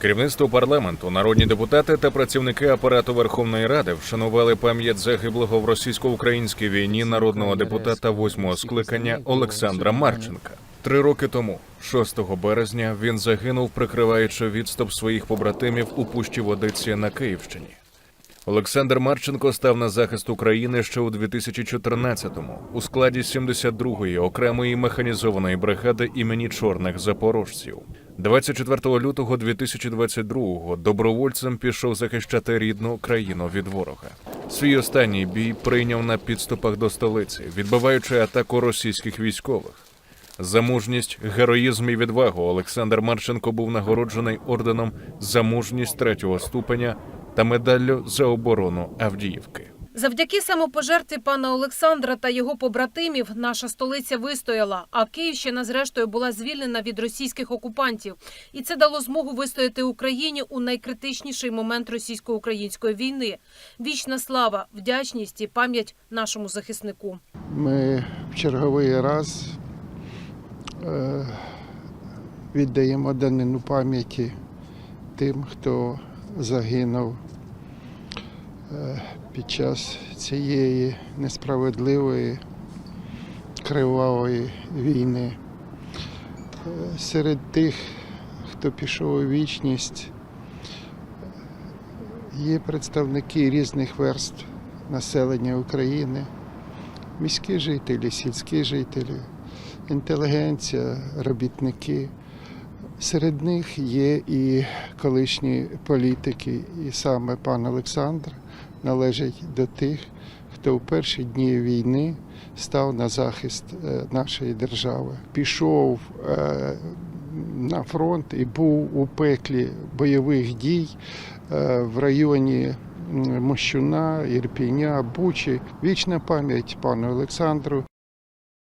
Керівництво парламенту, народні депутати та працівники апарату Верховної Ради вшанували пам'ять загиблого в російсько-українській війні народного депутата восьмого скликання Олександра Марченка. Три роки тому, 6 березня, він загинув, прикриваючи відступ своїх побратимів у пущі водиці на Київщині. Олександр Марченко став на захист України ще у 2014-му у складі 72-ї окремої механізованої бригади імені чорних запорожців. 24 лютого 2022-го добровольцем пішов захищати рідну країну від ворога. Свій останній бій прийняв на підступах до столиці, відбиваючи атаку російських військових. За мужність, героїзм і відвагу Олександр Марченко був нагороджений орденом за мужність третього ступеня та медаллю за оборону Авдіївки. Завдяки самопожертві пана Олександра та його побратимів наша столиця вистояла, а Київщина, зрештою, була звільнена від російських окупантів. І це дало змогу вистояти Україні у найкритичніший момент російсько-української війни. Вічна слава, вдячність і пам'ять нашому захиснику. Ми в черговий раз е, віддаємо данину пам'яті тим, хто загинув е, під час цієї несправедливої кривавої війни. Е, Серед тих, хто пішов у вічність, є представники різних верств населення України міські жителі, сільські жителі, інтелігенція, робітники. Серед них є і колишні політики, і саме пан Олександр належить до тих, хто в перші дні війни став на захист е, нашої держави. Пішов е, на фронт і був у пеклі бойових дій е, в районі Мощуна, Ірпіня, Бучі. Вічна пам'ять пану Олександру